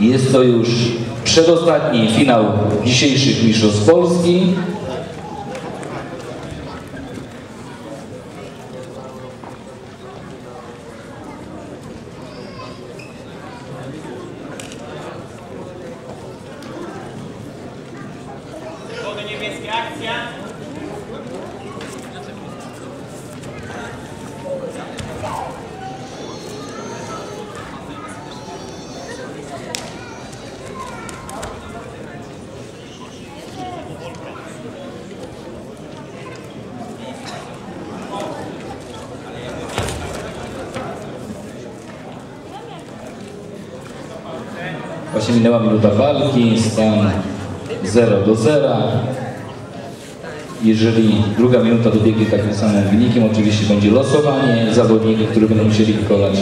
Jest to już przedostatni finał dzisiejszych Mistrzostw Polski. Niebieskie akcja. Właśnie minęła minuta walki, stan 0 do 0. Jeżeli druga minuta dobiegnie takim samym wynikiem, oczywiście będzie losowanie zawodników, którzy będą musieli wykonać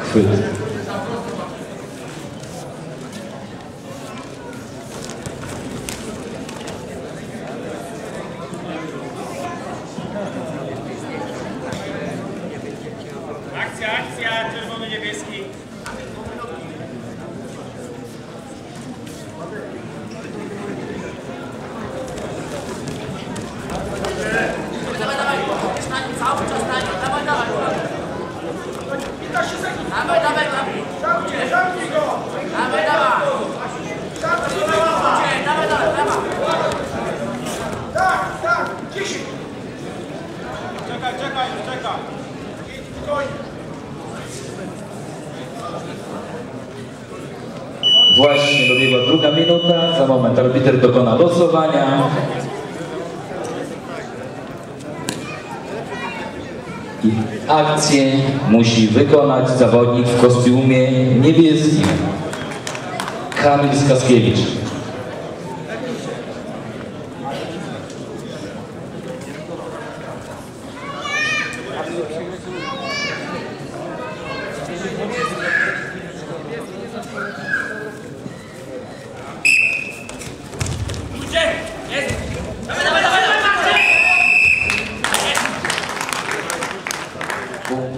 chwyt. Akcja, akcja, czerwony Dawaj, dawaj, dawaj. Zamknij, zamknij go. Dawaj, dawaj. Zamknij go. Dawaj, dawaj, dawaj. Tak, tak, 10. Czekaj, czekaj, czekaj. Spokojnie. Właśnie dobiegła druga minuta, za moment arbiter dokona losowania. Akcję musi wykonać zawodnik w kostiumie niebieskim. Kamil Skaskiewicz. cùng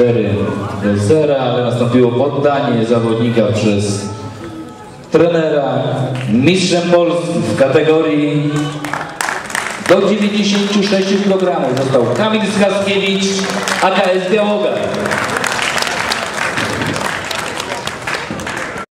4 do 0, ale nastąpiło poddanie zawodnika przez trenera mistrzem Polski w kategorii do 96 kg został Kamil Skaskiewicz, AKS Białogar.